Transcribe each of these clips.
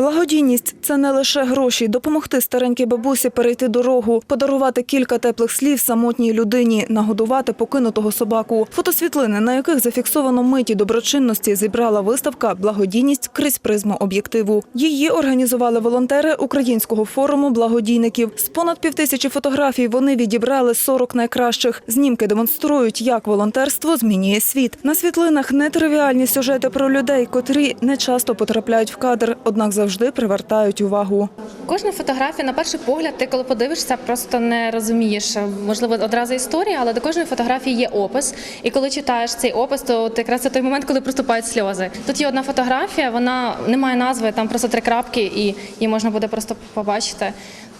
Благодійність це не лише гроші, допомогти старенькій бабусі перейти дорогу, подарувати кілька теплих слів самотній людині, нагодувати покинутого собаку. Фотосвітлини, на яких зафіксовано миті доброчинності, зібрала виставка Благодійність крізь призму об'єктиву. Її організували волонтери Українського форуму благодійників. З понад півтисячі фотографій вони відібрали 40 найкращих. Знімки демонструють, як волонтерство змінює світ. На світлинах нетривіальні сюжети про людей, котрі не часто потрапляють в кадр, однак завжди привертають увагу. Кожна фотографія, на перший погляд, ти коли подивишся, просто не розумієш, можливо, одразу історія, але до кожної фотографії є опис. І коли читаєш цей опис, то ти якраз це той момент, коли проступають сльози. Тут є одна фотографія, вона не має назви, там просто три крапки, і її можна буде просто побачити.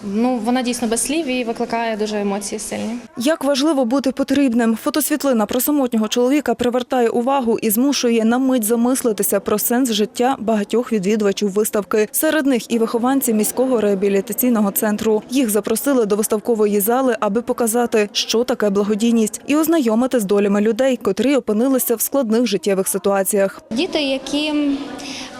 Ну, вона дійсно без слів і викликає дуже емоції сильні. Як важливо бути потрібним. Фотосвітлина про самотнього чоловіка привертає увагу і змушує на мить замислитися про сенс життя багатьох відвідувачів виставки. Серед них і вихованці міського реабілітаційного центру. Їх запросили до виставкової зали, аби показати, що таке благодійність, і ознайомити з долями людей, котрі опинилися в складних життєвих ситуаціях. Діти, які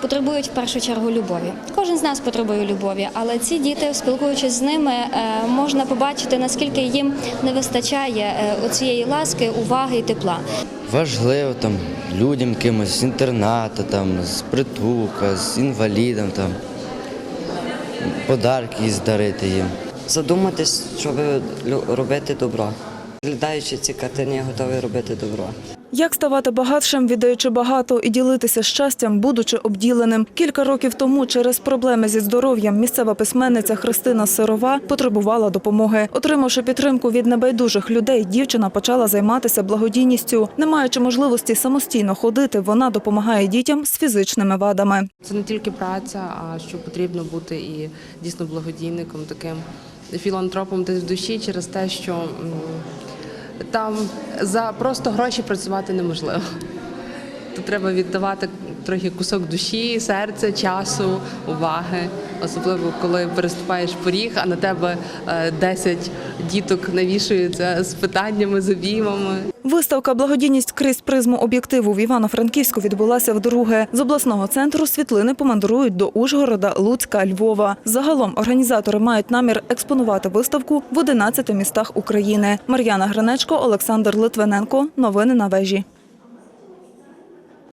потребують в першу чергу любові. Кожен з нас потребує любові, але ці діти, спілкуючись з ними, е, можна побачити, наскільки їм не вистачає е, оцієї ласки, уваги і тепла. важливо там людям кимось з інтернату, там, з притулка, з інвалідом, там, подарки здарити їм. задуматись, щоб робити добро. Глядаючи ці картини, я готовий робити добро. Як ставати багатшим, віддаючи багато і ділитися щастям, будучи обділеним. Кілька років тому через проблеми зі здоров'ям місцева письменниця Христина Сирова потребувала допомоги. Отримавши підтримку від небайдужих людей, дівчина почала займатися благодійністю. Не маючи можливості самостійно ходити, вона допомагає дітям з фізичними вадами. Це не тільки праця, а що потрібно бути і дійсно благодійником, таким філантропом десь в душі через те, що там за просто гроші працювати неможливо. Тут треба віддавати трохи кусок душі, серця, часу, уваги, особливо коли переступаєш поріг, а на тебе е, 10 діток навішуються з питаннями, з обіймами. Виставка Благодійність крізь призму об'єктиву в Івано-Франківську відбулася вдруге. З обласного центру світлини помандрують до Ужгорода, Луцька, Львова. Загалом організатори мають намір експонувати виставку в 11 містах України. Мар'яна Гринечко, Олександр Литвиненко. Новини на вежі.